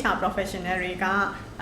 HR professional တွေက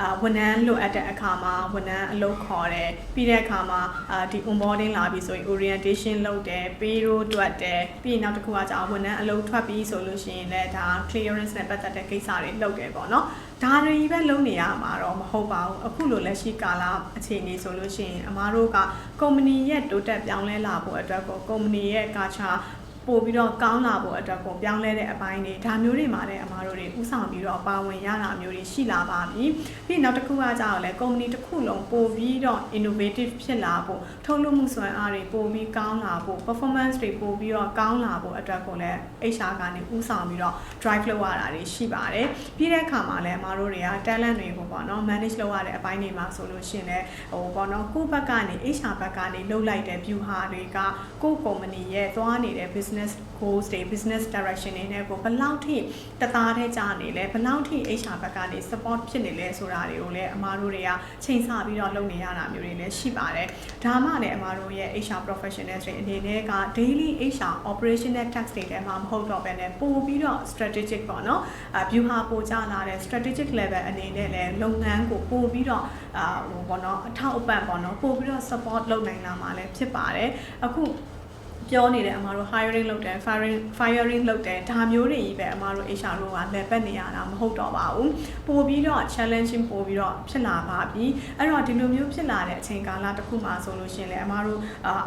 အာဝန်ထမ်းလိုအပ်တဲ့အခါမှာဝန်ထမ်းအလုပ်ခေါ်တယ်ပြီးတဲ့အခါမှာအာဒီ onboarding လာပြီဆိုရင် orientation လုပ်တယ် payroll တွက်တယ်ပြီးရင်နောက်တစ်ခုကကြာဝန်ထမ်းအလုပ်ထွက်ပြီးဆိုလို့ရှိရင်လည်းဒါ clearance နဲ့ပတ်သက်တဲ့ကိစ္စတွေလုပ်တယ်ပေါ့နော်ဒါတွေကြီးပဲလုပ်နေရမှာတော့မဟုတ်ပါဘူးအခုလိုလက်ရှိကာလအခြေအနေဆိုလို့ရှိရင်အမားတို့ကကုမ္ပဏီရဲ့တိုးတက်ပြောင်းလဲလာဖို့အတွက်ကိုကုမ္ပဏီရဲ့ culture ပို့ပြီးတော့ကောင်းလာဖို့အတွက်ကိုပြောင်းလဲတဲ့အပိုင်းတွေဒါမျိုးတွေမှာလည်းအမားတို့တွေဥဆောင်ပြီးတော့ပါဝင်ရတာမျိုးတွေရှိလာပါပြီ။ပြီးနောက်တစ်ခုကကြောက်လဲကုမ္ပဏီတစ်ခုလုံးပို့ပြီးတော့ innovative ဖြစ်လာဖို့ထုတ်လုပ်မှုစွမ်းအားတွေပို့ပြီးကောင်းလာဖို့ performance တွေပို့ပြီးတော့ကောင်းလာဖို့အတွက်ကိုလည်း HR ကနေဥဆောင်ပြီးတော့ drive လုပ်ရတာတွေရှိပါတယ်။ပြီးတဲ့အခါမှာလည်းအမားတို့တွေက talent တွေကိုပေါ့နော် manage လုပ်ရတဲ့အပိုင်းတွေမှာဆိုလို့ရှိရင်လည်းဟိုပေါ့နော်ကိုယ့်ဘက်ကနေ HR ဘက်ကနေလှုပ်လိုက်တဲ့ view ဟာတွေကကိုယ့် company ရဲ့သွားနေတဲ့ business goals တွေ business direction တွေနဲ့ကိုဘယ်လောက်ထိတသားတည်းကြာနေလဲဘယ်လောက်ထိ HR ဘက်ကနေ support ဖြစ်နေလဲဆိုတာတွေကိုလည်းအမားတို့တွေကချိန်ဆပြီးတော့လုပ်နေရတာမျိုးတွေလည်းရှိပါတယ်ဒါမှလည်းအမားတို့ရဲ့ HR professionals တွေအနေနဲ့က daily HR operational task တွေထဲမှာမဟုတ်တော့ဘဲနဲ့ပို့ပြီးတော့ strategic ပေါ့နော်အ view ဟာပိုကြလာတဲ့ strategic level အနေနဲ့လည်းလုပ်ငန်းကိုပို့ပြီးတော့အာဟိုပေါ့နော်အထောက်အပံ့ပေါ့နော်ပို့ပြီးတော့ support လုပ်နိုင်လာမှာလည်းဖြစ်ပါတယ်အခု ပြောနေတယ်အမတို့ hiring လုပ်တယ် firing firing လုပ်တယ်ဒါမျိုးတွေကြီးပဲအမတို့ HR တို့ကလည်းပတ်နေရတာမဟုတ်တော့ပါဘူးပို့ပြီးတော့ challenging ပို့ပြီးတော့ဖြစ်လာပါပြီအဲ့တော့ဒီလိုမျိုးဖြစ်လာတဲ့အချိန်ကာလတစ်ခုမှာဆိုလို့ရှိရင်လည်းအမတို့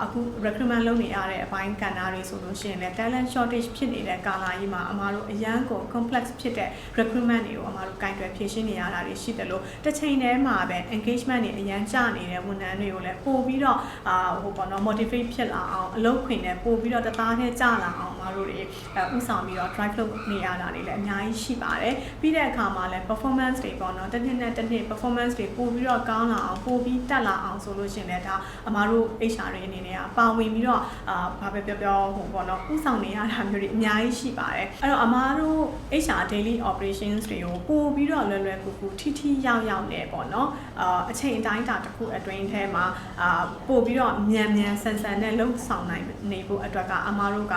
အခု recruitment လုပ်နေရတဲ့အပိုင်းကဏ္ဍတွေဆိုလို့ရှိရင်လည်း talent shortage ဖြစ်နေတဲ့ကာလကြီးမှာအမတို့အရန်ကို complex ဖြစ်တဲ့ recruitment တွေကိုအမတို့ကင်တွယ်ဖြည့်ရှင်းနေရတာတွေရှိတယ်လို့တစ်ချိန်တည်းမှာပဲ engagement တွေအရန်ကျနေတဲ့ဝန်ထမ်းတွေကိုလည်းပို့ပြီးတော့အာဟိုပေါ့နော် motivate ဖြစ်လာအောင်အလုပ်ခွင်နဲ့ပို့ပြီးတော့တသားနဲ့ကြာလာအောင်မတို့တွေဥဆောင်ပြီးတော့ drive လုပ်နေရတာတွေလည်းအများကြီးရှိပါတယ်ပြီးတဲ့အခါမှာလည်း performance တွေပေါ့နော်တစ်နှစ်နဲ့တစ်နှစ် performance တွေပို့ပြီးတော့ကောင်းလာအောင်ပို့ပြီးတက်လာအောင်ဆိုလို့ရှိရင်လည်းဒါအမားတို့ HR တွေအနေနဲ့ကပါဝင်ပြီးတော့အာဘာပဲပြောပြောဟိုပေါ့နော်ဥဆောင်နေရတာမျိုးတွေအများကြီးရှိပါတယ်အဲ့တော့အမားတို့ HR daily operations တွေကိုပို့ပြီးတော့လွယ်လွယ်ကူကူထိထိရောက်ရောက်နဲ့ပေါ့နော်အာအချိန်အတိုင်းတာတစ်ခုအတွင်းထဲမှာအာပို့ပြီးတော့မြန်မြန်ဆန်ဆန်နဲ့လှုပ်ဆောင်နိုင်နေဖို့အတွက်က အမားတို့က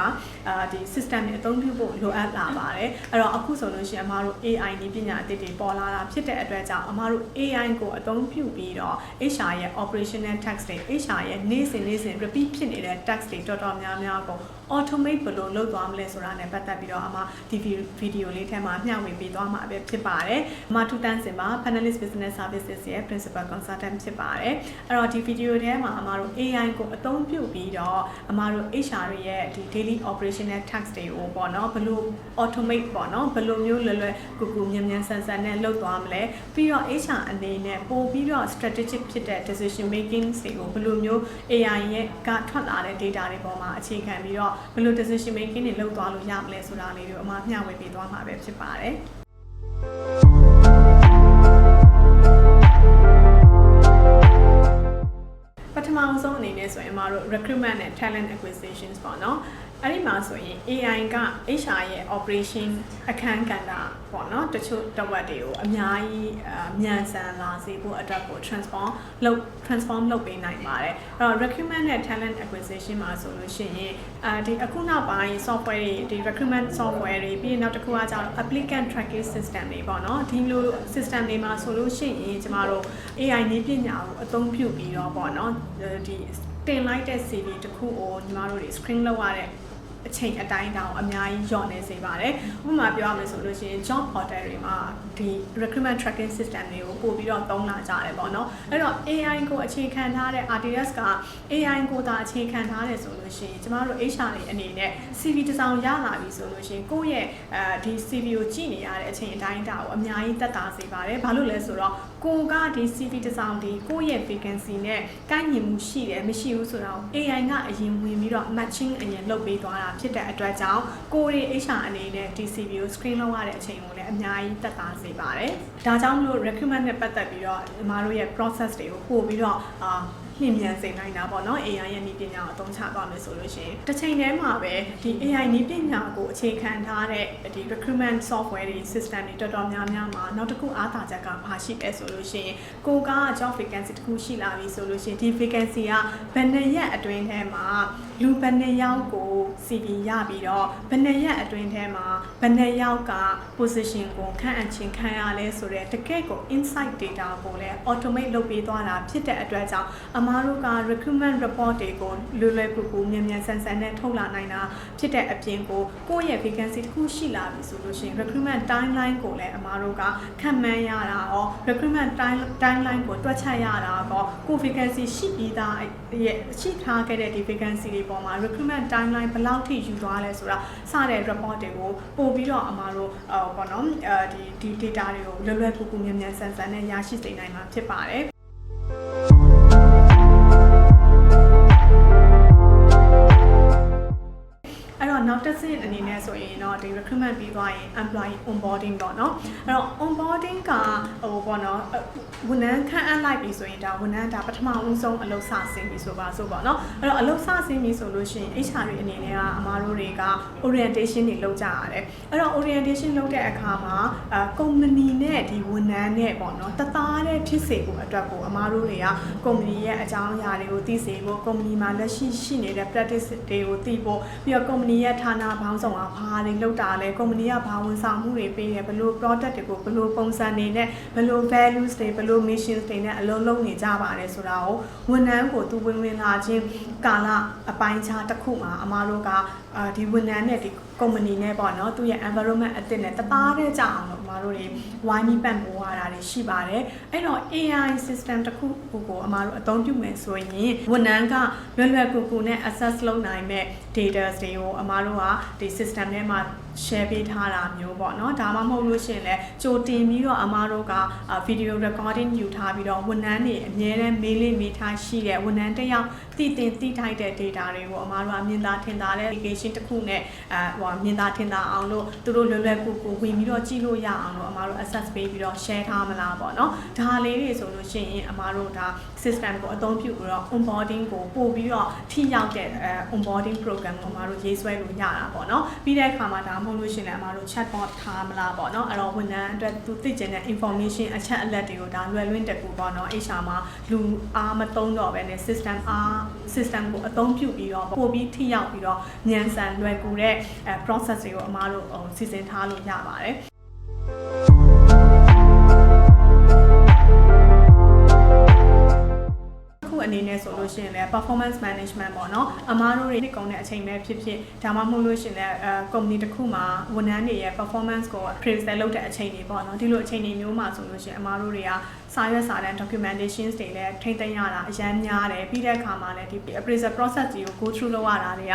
အာဒီ system တွေအသုံးပြုဖို့လိုအပ်လာပါတယ်အဲ့တော့အခုဆိုလို့ရှိရင်အမားတို့ AI နည်းပညာအသစ်တွေပေါ်လာတာဖြစ်တဲ့အတွက်ကြောင့်အမားတို့ AI ကိုအသုံးပြုပြီးတော့ HR ရဲ့ operational task တွေ HR ရဲ့နေ့စဉ်နေ့စဉ် repeat ဖြစ်နေတဲ့ task တွေတော်တော်များများကို automate ဘယ်လိုလုပ်သွားမလဲဆိုတာနဲ့ပတ်သက်ပြီးတော့အမဒီဗီဒီယိုလေးထဲမှာမျှဝေပေးသွားမှာပဲဖြစ်ပါတယ်။အမထူတန်းစင်ပါ Panelist Business Services ရဲ့ Principal Consultant ဖြစ်ပါတယ်။အဲ့တော့ဒီဗီဒီယိုထဲမှာအမတို့ AI ကိုအသုံးပြုပြီးတော့အမတို့ HR ရဲ့ဒီ daily operational task တွေကိုပေါ့နော်ဘယ်လို automate ပေါ့နော်ဘယ်လိုမျိုးလွယ်လွယ်ကူကူမြန်မြန်ဆန်ဆန်နဲ့လုပ်သွားမလဲပြီးတော့ HR အနေနဲ့ပို့ပြီးတော့ strategic ဖြစ်တဲ့ decision making တွေကိုဘယ်လိုမျိုး AI ရဲ့ကထွက်လာတဲ့ data တွေပေါ်မှာအခြေခံပြီးတော့ဘယ်လို decision making တွေလုပ်သွားလို့ရမလဲဆိုတာလေးကိုအမမျှဝေပေးသွားမှာပဲဖြစ်ပါတယ်ပထမဆုံးအနေနဲ့ဆိုရင်အမတို့ recruitment နဲ့ talent acquisitions ပေါ့နော် အဲ့ဒီမှာဆိုရင် AI က HR ရဲ့ operation အခန်းကဏ္ဍပေါ့နော်တချို့တဝက်တွေကိုအများကြီးမြန်ဆန်လာစေဖို့အတွက်ကို transform လုပ် transform လုပ်ပေးနိုင်ပါတယ်အဲ့တော့ recruitment နဲ့ talent acquisition မှာဆိုလို့ရှိရင်အဲဒီအခုနောက်ပိုင်း software တွေဒီ recruitment software တွေပြီးရင်နောက်တစ်ခုကကျတော့ applicant tracking system တွေပေါ့နော်ဒီလို system တွေမှာဆိုလို့ရှိရင်ကျမတို့ AI နည်းပညာကိုအသုံးပြုပြီးတော့ပေါ့နော်ဒီတင်လိုက်တဲ့ CV တခုကိုညီမတို့တွေ screen လုပ်ရတဲ့ အချိန်အတိုင်းတောင်အများကြီးညော့နေစေပါတယ်ဥပမာပြောရမယ်ဆိုလို့ရှိရင် job portal တွေမှာဒီ recruitment tracking system တွေကိုပို့ပြီးတော့သုံးလာကြတယ်ပေါ့နော်အဲ့တော့ AI ကိုအခြေခံထားတဲ့ RTS က AI ကိုသာအခြေခံထားတယ်ဆိုလို့ရှိရင်ကျမတို့ HR တွေအနေနဲ့ CV တစ်စောင်ရလာပြီဆိုလို့ရှိရင်ကိုယ့်ရဲ့အဲဒီ CV ကိုကြည့်နေရတဲ့အချိန်အတိုင်းတာကိုအများကြီးသက်သာစေပါတယ်ဘာလို့လဲဆိုတော့ ကိုကဒီ CV တစ်စောင်ဒီကိုယ့်ရဲ့ vacancy နဲ့ကိုက်ညီမှုရှိတယ်မရှိဘူးဆိုတော့ AI ကအရင်ဝင်ပြီးတော့ matching အရင်လုပ်ပေးသွားတာဖြစ်တဲ့အတွက်ကြောင့်ကိုရီ HR အနေနဲ့ DCV ကို screen လုပ်ရတဲ့အချိန်ကိုလည်းအများကြီးသက်သာစေပါတယ်။ဒါကြောင့်မလို့ recruitment နဲ့ပတ်သက်ပြီးတော့ညီမတို့ရဲ့ process တွေကိုပို့ပြီးတော့အာ နှင်မြန်စေနိုင်တာပေါ့နော် AI ရဲ့နည်းပညာကိုအသုံးချသွားမယ်ဆိုလို့ရှိရင်တစ်ချိန်တည်းမှာပဲဒီ AI နည်းပညာကိုအခြေခံထားတဲ့ဒီ recruitment software တွေ system တွေတော်တော်များများမှာနောက်တစ်ခုအားသာချက်ကဘာရှိလဲဆိုလို့ရှိရင်ကိုက job vacancy တစ်ခုရှိလာပြီဆိုလို့ရှိရင်ဒီ vacancy ကဘယ်နှစ်ရက်အတွင်းထဲမှာ လူဘယ်နှစ်ယောက်ကို CV ရပြီးတော့ဘယ်နှစ်ရက်အတွင်းထဲမှာဘယ်နှစ်ယောက်က position ကိုခန့်အပ်ခြင်းခံရလဲဆိုတော့တကယ့်ကို insight data ကိုလည်း automate လုပ်ပေးသွားတာဖြစ်တဲ့အတွက်ကြောင့်အမားတို့က recruitment report တွေကိုလွယ်လွယ်ကူကူမြန်မြန်ဆန်ဆန်နဲ့ထုတ်လာနိုင်တာဖြစ်တဲ့အပြင်ကိုကိုယ့်ရဲ့ vacancy တစ်ခုရှိလာပြီဆိုလို့ရှိရင် recruitment timeline ကိုလည်းအမားတို့ကခံမှန်းရတာရော recruitment time timeline ကိုတွက်ချက်ရတာရောကို vacancy ရှိပြီးသားရဲ့ရှိထားခဲ့တဲ့ဒီ vacancy တွေပေါ်မှာ recruitment timeline ဘယ်လောက်ထိယူသွားလဲဆိုတာစတဲ့ report တွေကိုပို့ပြီးတော့အမားတို့ဟောပေါ့နော်အဲဒီဒီ data တွေကိုလွယ်လွယ်ကူကူမြန်မြန်ဆန်ဆန်နဲ့ရရှိစေနိုင်မှာဖြစ်ပါတယ် ဆိုရင်တော့ဒီ recruitment ပြီးသွားရင် employee onboarding ပေါ့နော်အဲ့တော့ onboarding ကဟိုပေါ့နော်ဝန်ထမ်းခန့်အပ်လိုက်ပြီဆိုရင်ဒါဝန်ထမ်းဒါပထမဦးဆုံးအလုပ်စဆင်းပြီဆိုပါဆိုပေါ့နော်အဲ့တော့အလုပ်စဆင်းပြီဆိုလို့ရှိရင် HR တွေအနေနဲ့ကအမားတို့တွေက orientation တွေလုပ်ကြရတယ်အဲ့တော့ orientation လုပ်တဲ့အခါမှာအဲ company နဲ့ဒီဝန်ထမ်းနဲ့ပေါ့နော်တသားတဲ့ဖြစ်စေဖို့အတွက်ကိုအမားတို့တွေက company ရဲ့အကြောင်းအရာတွေကိုသိစေဖို့ company မှာလက်ရှိရှိနေတဲ့ practice တွေကိုသိဖို့ပြီးတော့ company ရဲ့ဌာနပေါင်းစုံကဘာတွေလုပ်တာလဲ company ကဘာဝန်ဆောင်မှုတွေပေးတယ်ဘယ်လို product တွေကိုဘယ်လိုပုံစံတွေနဲ့ဘယ်လို values တွေဘယ်လို missions တွေနဲ့အလုံးလုံးနေကြပါတယ်ဆိုတာကိုဝန်ထမ်းကိုသူဝင်ဝင်လာခြင်းကာလအပိုင်းခြားတစ်ခုမှာအမားတို့ကအာဒီဝန်ထမ်းနဲ့ဒီ company နဲ့ပေါ့နော်သူရဲ့ environment အသစ်နဲ့တသားတည်းကြအောင်လို့အမားတို့တွေဝိုင်းပြီးပတ်မိုးရတာတွေရှိပါတယ်အဲ့တော့ AI system တစ်ခုကိုအမားတို့အသုံးပြုမယ်ဆိုရင်ဝန်ထမ်းကလွယ်လွယ်ကူကူနဲ့ access လုပ်နိုင်မဲ့ data တွေကိုအမားတို့ကဒီ system ထဲမှာ share ပေးထားတာမျိုးပေါ့နော်ဒါမှမဟုတ်လို့ရှိရင်လည်းကြိုတင်ပြီးတော့အမားတို့က video recording ယူထားပြီးတော့ဝန်ထမ်းတွေအများနဲ့ mail လေးမိထားရှိတဲ့ဝန်ထမ်းတစ်ယောက်တည်တင်တည်ထိုက်တဲ့ data တွေကိုအမားတို့ကမြင်သာထင်သာတဲ့ application တစ်ခုနဲ့အဲဟိုမြင်သာထင်သာအောင်လို့သူတို့လွယ်လွယ်ကူကူဝင်ပြီးတော့ကြည့်လို့ရအောင်လို့အမားတို့ access ပေးပြီးတော့ share ထားမလားပေါ့နော်ဒါလေးတွေဆိုလို့ရှိရင်အမားတို့ဒါ system ကိုအသုံးပြုပြီးတော့ onboarding ကိုပို့ပြီးတော့ထိရောက်တဲ့အဲ onboarding program ကိုအမားတို့ရေးဆွဲလို့ရတာပေါ့နော်ပြီးတဲ့အခါမှာဒါမှမဟုတ်လို့ရှိရင်လည်းအမားတို့ chatbot ထားမလားပေါ့နော်အဲ့တော့ဝန်ထမ်းအတွက်သူသိကျင်တဲ့ information အချက်အလက်တွေကိုဒါလွယ်လွင့်တကူပေါ့နော် HR မှာလူအားမသုံးတော့ဘဲနဲ့ system အား system ကိုအသုံးပြုပြီးတော့ပို့ပြီးထိရောက်ပြီးတော့ဉာဏ်ဆန်လွယ်ကူတဲ့အဲ process တွေကိုအမားတို့ဟိုစီစဉ်ထားလို့ရပါတယ် အနေနဲ့ဆိုလို့ရှိရင်လည်း performance management ပေါ့နော်အမားတို့တွေနှစ်ကုန်တဲ့အချိန်ပဲဖြစ်ဖြစ်ဒါမှမဟုတ်လို့ရှိရင်လည်းအဲ company တစ်ခုမှာဝန်ထမ်းတွေရဲ့ performance ကို appraisal လုပ်တဲ့အချိန်တွေပေါ့နော်ဒီလိုအချိန်တွေမျိုးမှာဆိုလို့ရှိရင်အမားတို့တွေက စာရွက်စာတမ်း documentations တွေလည်းထိမ့်သိမ်းရတာအရန်များတယ်ပြီးတဲ့အခါမှာလည်းဒီ appraisal process ကြီးကို go through လုပ်ရတာတွေက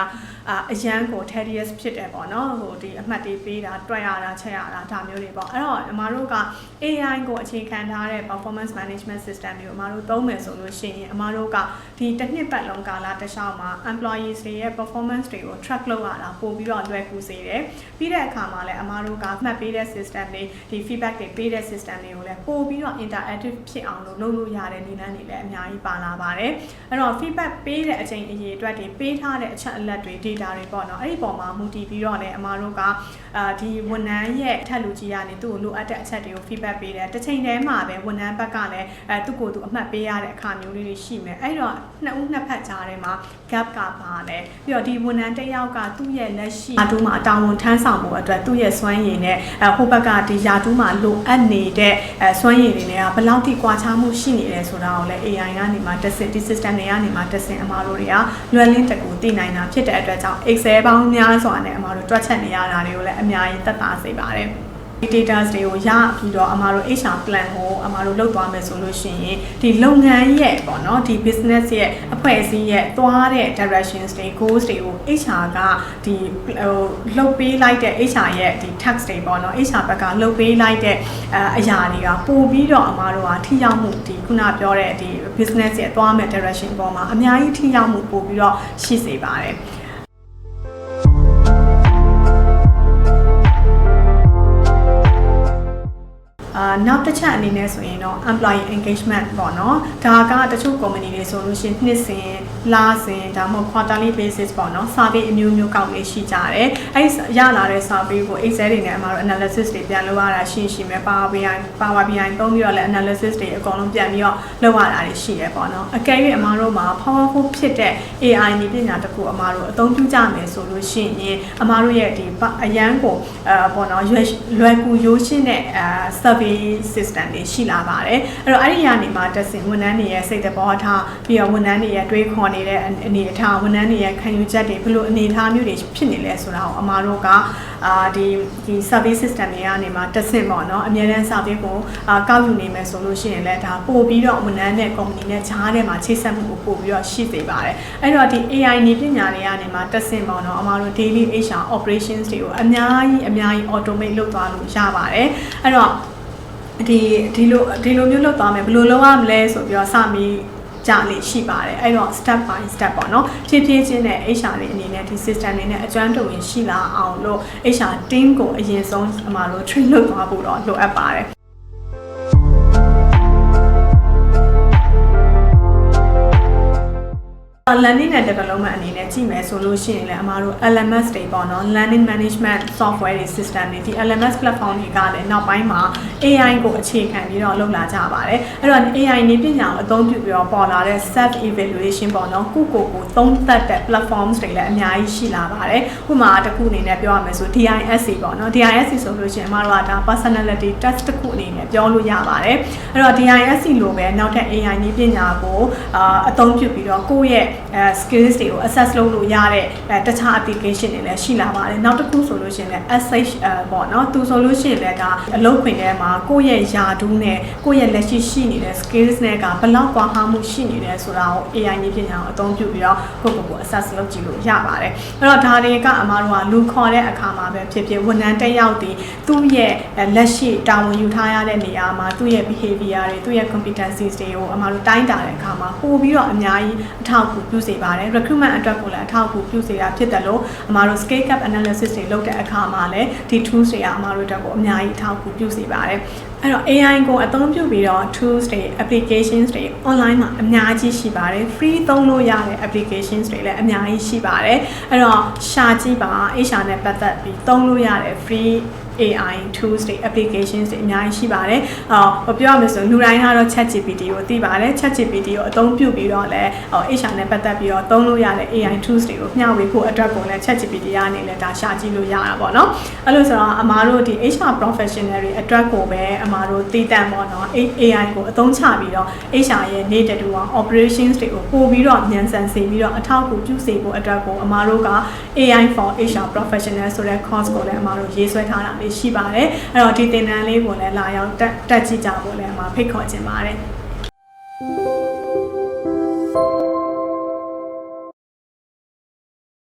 အာအရန်ကို tedious ဖြစ်တယ်ပေါ့နော်ဟိုဒီအမှတ်တွေပေးတာတွက်ရတာချက်ရတာဒါမျိုးတွေပေါ့အဲ့တော့အမားတို့က AI ကိုအခြေခံထားတဲ့ performance management system တွေကိုအမားတို့သုံးမယ်ဆိုလို့ရှိရင်အမားတို့ကဒီတစ်နှစ်ပတ်လုံးကာလတစ်လျှောက်မှာ employees တွေရဲ့ performance တွေကို track လုပ်ရတာပို့ပြီးတော့လွယ်ကူစေတယ်ပြီးတဲ့အခါမှာလည်းအမားတို့ကမှတ်ပေးတဲ့ system တွေဒီ feedback တွေပေးတဲ့ system တွေကိုလည်းပို့ပြီးတော့ interactive ဖြစ်အောင်လို့လုပ်လို့ရတဲ့နည်းလမ်းတွေလည်းအများကြီးပါလာပါတယ်အဲ့တော့ feedback ပေးတဲ့အချိန်အရေးအတွက်တွေပေးထားတဲ့အချက်အလက်တွေ data တွေပေါ့နော်အဲ့ဒီပေါ်မှာမူတည်ပြီးတော့လည်းအမားတို့ကအာဒီဝန်ထမ်းရဲ့အထက်လူကြီးကနေသူ့ကိုလိုအပ်တဲ့အချက်တွေကို feedback ပေးတယ်တစ်ချိန်တည်းမှာပဲဝန်ထမ်းဘက်ကလည်းအဲသူ့ကိုယ်သူအမှတ်ပေးရတဲ့အခါမျိုးလေးတွေရှိမယ်အဲ့တော့နှစ်ဦးနှစ်ဖက်ကြားထဲမှာ gap ကပါလဲပြီးတော့ဒီဝန်ထမ်းတစ်ယောက်ကသူ့ရဲ့လက်ရှိယာတူးမှာအတာဝန်ထမ်းဆောင်ဖို့အတွက်သူ့ရဲ့စွမ်းရည်နဲ့အဲဟိုဘက်ကဒီယာတူးမှာလိုအပ်နေတဲ့အဲစွမ်းရည်တွေနဲ့ကဘယ်လောက်ထိကွာခြားမှုရှိနေလဲဆိုတာကိုလည်း AI ကနေမှတက်စစ်ဒီ system တွေကနေမှတက်စစ်အမားတို့တွေကလွယ်လင်းတကူသိနိုင်တာဖြစ်တဲ့အတွက်ကြောင့် Excel ပေါင်းများစွာနဲ့အမားတို့တွက်ချက်နေရတာတွေကိုလည်းအများကြီးသက်သာစေပါတယ် ဒီ data တွေကိုရပြီးတော့အမားတို့ HR plan ကိုအမားတို့လုပ်သွားမယ်ဆိုလို့ရှိရင်ဒီလုပ်ငန်းရဲ့ပေါ့နော်ဒီ business ရဲ့အဖွဲ့အစည်းရဲ့သွားတဲ့ directions တွေ goals တွေကို HR ကဒီဟိုလုပ်ပေးလိုက်တဲ့ HR ရဲ့ဒီ tax တွေပေါ့နော် HR ဘက်ကလုပ်ပေးလိုက်တဲ့အအရာတွေကပို့ပြီးတော့အမားတို့ကထိရောက်မှုဒီခုနပြောတဲ့ဒီ business ရဲ့သွားမဲ့ direction ပေါ်မှာအများကြီးထိရောက်မှုပို့ပြီးတော့ရှိစေပါတယ် အာနောက်တစ်ချက်အနေနဲ့ဆိုရင်တော့ employee engagement ပေါ့နော်ဒါကတချို့ company တွေဆိုလို့ရှိရင်နှစ်စဉ် လာစဉ်ဒါမှမဟုတ် quarterly basis ပေါ့နော် survey အမျိုးမျိုးကောက်လေးရှိကြတယ်အဲ့ဒီရလာတဲ့ survey ကို Excel တွေနဲ့အမှာတော့ analysis တွေပြန်လုပ်ရတာရှိရှိမယ် Power BI Power BI သုံးပြီးတော့လည်း analysis တွေအကုန်လုံးပြန်ပြီးတော့လုပ်ရတာတွေရှိရပေါ့နော်အကယ်၍အမှာတို့မှာ powerful ဖြစ်တဲ့ AI နည်းပညာတစ်ခုအမှာတို့အသုံးပြုကြမယ်ဆိုလို့ရှိရင်အမှာတို့ရဲ့ဒီအရန်ကိုအဲပေါ့နော်ရွယ်လွယ်ကူရိုးရှင်းတဲ့အဲ survey system တွေရှိလာပါတယ်အဲ့တော့အဲ့ဒီကနေမှတက်စင်ဝန်ထမ်းတွေရဲ့စိတ်သဘောထားပြီးတော့ဝန်ထမ်းတွေရဲ့တွေးခေါ်နေတဲ့အနေအထားဝန်ထမ်းတွေရဲ့ခံယူချက်တွေဘယ်လိုအနေအထားမျိုးတွေဖြစ်နေလဲဆိုတာကိုအမှာတို့ကအာဒီဒီ survey system တွေကနေမှတက်စင်ပေါ့နော်အများတန်း survey ကိုအာကောက်ယူနေမယ်ဆိုလို့ရှိရင်လည်းဒါပို့ပြီးတော့ဝန်ထမ်းနဲ့ company နဲ့ဂျားထဲမှာချိတ်ဆက်မှုကိုပို့ပြီးတော့ရှိစေပါတယ်အဲ့တော့ဒီ AI နည်းပညာတွေကနေမှတက်စင်ပေါ့နော်အမှာတို့ daily HR operations တွေကိုအများကြီးအများကြီး automate လုပ်သွားလို့ရပါတယ်အဲ့တော့ဒီဒီလိုဒီလိုမျိုးလုပ်သွားမယ်ဘယ်လိုလုပ်ရမလဲဆိုပြီးတော့စမီ ကြလေရှိပါတယ်အဲ့တော့ step by step ပေါ့နော်ဖြည်းဖြည်းချင်းနဲ့ HR တွေအနေနဲ့ဒီ system တွေနဲ့အကျွမ်းတုံရင်ရှိလာအောင်လို့ HR team ကိုအရင်ဆုံးအမှာလို့ train လုပ်သွားဖို့တော့လိုအပ်ပါတယ် learning and development အနေနဲ့ကြည့်မယ်ဆိုလို့ရှိရင်လည်းအမားတို့ LMS တွေပေါ့နော် learning management software တွေ system တွေဒီ LMS platform တွေကလည်းနောက်ပိုင်းမှာ AI ကိုအခြေခံပြီးတော့လုပ်လာကြပါတယ်အဲ့တော့ AI နည်းပညာကိုအသုံးပြုပြီးတော့ပေါ်လာတဲ့ self evaluation ပေါ့နော်ကိုကိုကိုသုံးသပ်တဲ့ platforms တွေလည်းအများကြီးရှိလာပါတယ်ဥပမာတစ်ခုအနေနဲ့ပြောရမယ်ဆို DISC ပေါ့နော် DISC ဆိုလို့ရှိရင်အမားတို့ကဒါ personality test တစ်ခုအနေနဲ့ပြောလို့ရပါတယ်အဲ့တော့ DISC လိုပဲနောက်ထပ် AI နည်းပညာကိုအာအသုံးပြုပြီးတော့ကိုယ့်ရဲ့အဲ skills တွေကို access လုပ်လို့ရတဲ့အဲတခြား application တွေလည်းရှိလာပါတယ်နောက်တစ်ခုဆိုလို့ရှိရင်လည်း SH အဲပေါ့နော်သူဆိုလို့ရှိရင်လည်းဒါအလုပ်ခွင်ထဲမှာကိုယ့်ရဲ့ယာဒူးနဲ့ကိုယ့်ရဲ့လက်ရှိရှိနေတဲ့ skills နဲ့ကဘယ်လောက်ကွာဟမှုရှိနေလဲဆိုတာကို AI နည်းပညာကိုအသုံးပြုပြီးတော့ကိုယ့်ကိုယ်ကို access လုပ်ကြည့်လို့ရပါတယ်အဲ့တော့ဒါတွေကအမားတို့ကလူခေါ်တဲ့အခါမှာပဲဖြစ်ဖြစ်ဝန်ထမ်းတက်ရောက်တည်သူ့ရဲ့လက်ရှိတာဝန်ယူထားရတဲ့နေရာမှာသူ့ရဲ့ behavior တွေသူ့ရဲ့ competencies တွေကိုအမားတို့တိုင်းတာတဲ့အခါမှာပို့ပြီးတော့အများကြီးအထောက်အကူပြုစေပါတယ် recruitment အတွက်ကိုလည်းအထောက်အကူပြုစေတာဖြစ်တယ်လို့အမားတို့ scale cap analysis တွေလုပ်တဲ့အခါမှာလည်းဒီ tools တွေကအမားတို့အတွက်ကိုအများကြီးအထောက်အကူပြုစေပါတယ်အဲ့တော့ AI ကိုအသုံးပြုပြီးတော့ tools တွေ applications တွေ online မှာအများကြီးရှိပါတယ် free သုံးလို့ရတဲ့ applications တွေလည်းအများကြီးရှိပါတယ်အဲ့တော့ရှာကြည့်ပါ HR နဲ့ပတ်သက်ပြီးသုံးလို့ရတဲ့ free AI tools တွေ applications တွေအများကြီးရှိပါတယ်။အော်ပြောရမယ်ဆိုလူတိုင်းကတော့ ChatGPT ကိုသိပါတယ်။ ChatGPT ကိုအသုံးပြုပြီးတော့လည်းဟို HR နဲ့ပတ်သက်ပြီးတော့သုံးလို့ရတဲ့ AI tools တွေကိုမျှဝေဖို့အတွက်ကိုလည်း ChatGPT ကနေလည်းဒါရှာကြည့်လို့ရတာပေါ့နော်။အဲ့လိုဆိုတော့အမားတို့ဒီ HR professional တွေအတွက်ကိုပဲအမားတို့သိတတ်ပေါ့နော်။ AI ကိုအသုံးချပြီးတော့ HR ရဲ့နေ့တူအောင် operations တွေကိုပို့ပြီးတော့မြန်ဆန်စေပြီးတော့အထောက်အကူပြုစေဖို့အတွက်ကိုအမားတို့က AI for HR professional ဆိုတဲ့ course ကိုလည်းအမားတို့ရေးဆွဲထားတာလေးရှိပါတယ်အဲ့တော့ဒီသင်တန်းလေးကိုလည်းလာရောက်တက်တက်ကြည့်ကြဖို့လည်းအမားဖိတ်ခေါ်ချင်ပါတယ်